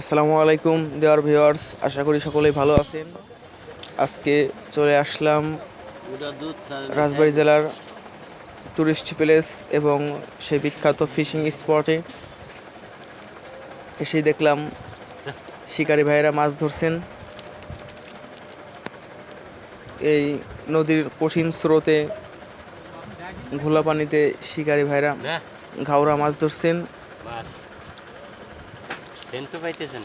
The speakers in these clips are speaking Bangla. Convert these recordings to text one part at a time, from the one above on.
আসসালামু আলাইকুম দেওয়ার ভিউয়ার্স আশা করি সকলেই ভালো আছেন। আজকে চলে আসলাম রাজবাড়ী জেলার টুরিস্ট প্লেস এবং সেই বিখ্যাত ফিশিং স্পটে এসেই দেখলাম শিকারি ভাইয়েরা মাছ ধরছেন। এই নদীর কঠিন স্রোতে ঘোলা পানিতে শিকারী ভাইরা ঘাওড়া মাছ ধরছেন। সেন তো পাইতেছেন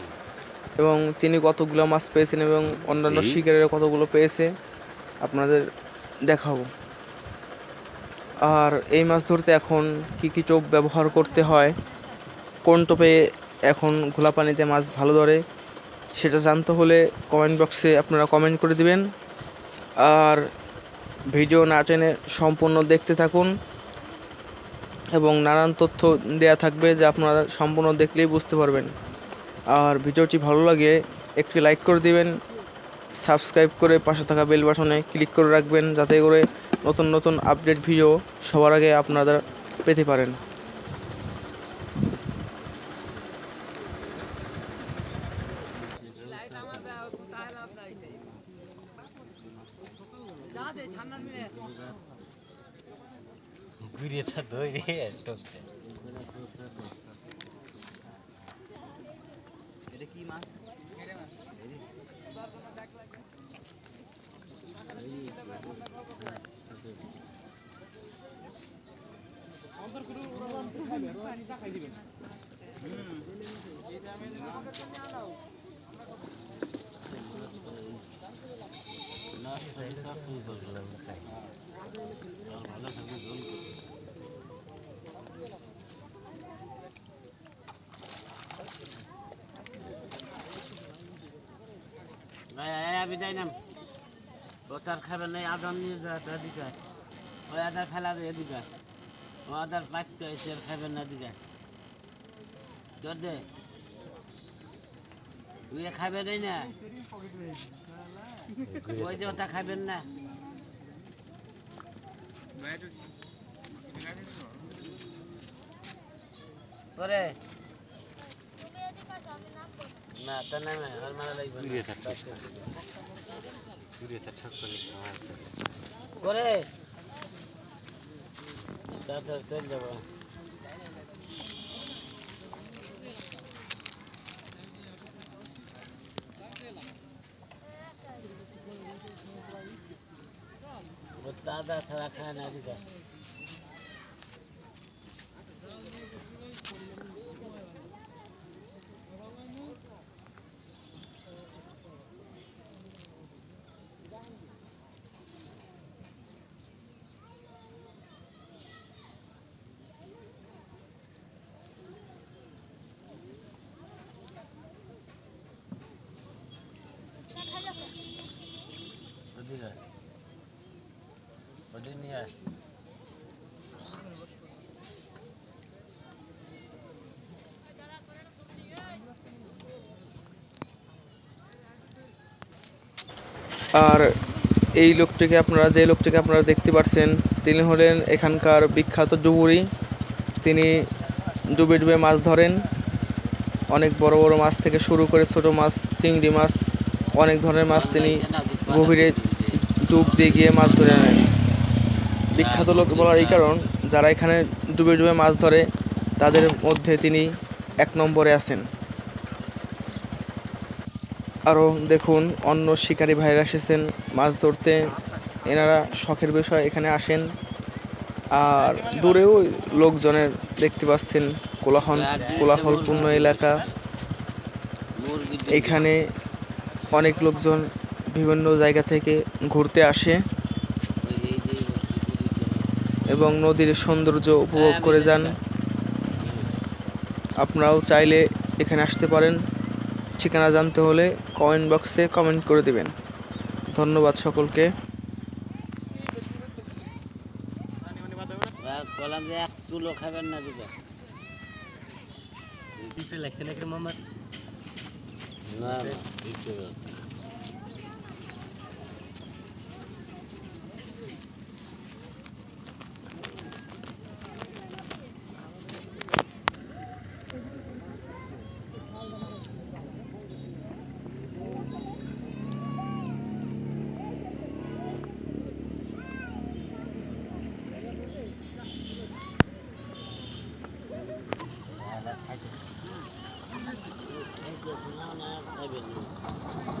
এবং তিনি কতগুলো মাছ পেয়েছেন এবং অন্যান্য? শিকারীরা কতগুলো পেয়েছে আপনাদের দেখাবো। আর এই মাছ ধরতে এখন কি কি টোপ ব্যবহার করতে হয় কোন টোপে এখন ঘোলা পানিতে মাছ ভালো ধরে সেটা জানতে হলে কমেন্ট বক্সে আপনারা কমেন্ট করে দিবেন। আর ভিডিও না টেনে সম্পূর্ণ দেখতে থাকুন এবং নানান তথ্য দেয়া থাকবে যা আপনারা সম্পূর্ণ দেখলেই বুঝতে পারবেন। আর ভিডিওটি ভালো লাগে, একটি লাইক করে দিবেন সাবস্ক্রাইব করে পাশে থাকা বেল বাটনে ক্লিক করে রাখবেন, যাতে করে নতুন নতুন আপডেট ভিডিও সবার আগে আপনারা পেতে পারেন। ঘুরিয়ে তো টকতে বিদায় নাম। তার খাবার নেই আদার নিয়ে যা এদিকে ওই আদার ফেলা দে এদিকে ও আদার হয়েছে আর খাবেন না দিকে তোর দে। তুই খাবে নেই না? ওই যে ওটা খাবেন না। করে করে চল যাব। ও দাদা ছাড়া খায় নিয়ে আর এই লোকটিকে আপনারা, যে লোকটিকে আপনারা দেখতে পাচ্ছেন তিনি হলেন এখানকার বিখ্যাত ডুবুরি তিনি ডুবে ডুবে মাছ ধরেন। অনেক বড় বড় মাছ থেকে শুরু করে ছোট মাছ, চিংড়ি মাছ, অনেক ধরনের মাছ তিনি গভীরে ডুব দিয়ে গিয়ে মাছ ধরে নেন বিখ্যাত লোক বলার এই কারণ, যারা এখানে ডুবে ডুবে মাছ ধরে, তাদের মধ্যে তিনি এক নম্বরে আছেন। আরও দেখুন, অন্য শিকারী ভাইরা এসেছেন মাছ ধরতে। এনারা শখের বিষয় এখানে আসেন। আর দূরেও লোকজনের দেখতে পাচ্ছেন কোলাহল, কোলাহলপূর্ণ এলাকা। এখানে অনেক লোকজন বিভিন্ন জায়গা থেকে ঘুরতে আসে এবং নদীর সৌন্দর্য উপভোগ করে যান। আপনারাও চাইলে এখানে আসতে পারেন। ঠিকানা জানতে হলে কমেন্ট বক্সে কমেন্ট করে দেবেন। ধন্যবাদ সকলকে। কলাম যে এক চুলো খাবেন না লাগছে মামার না না না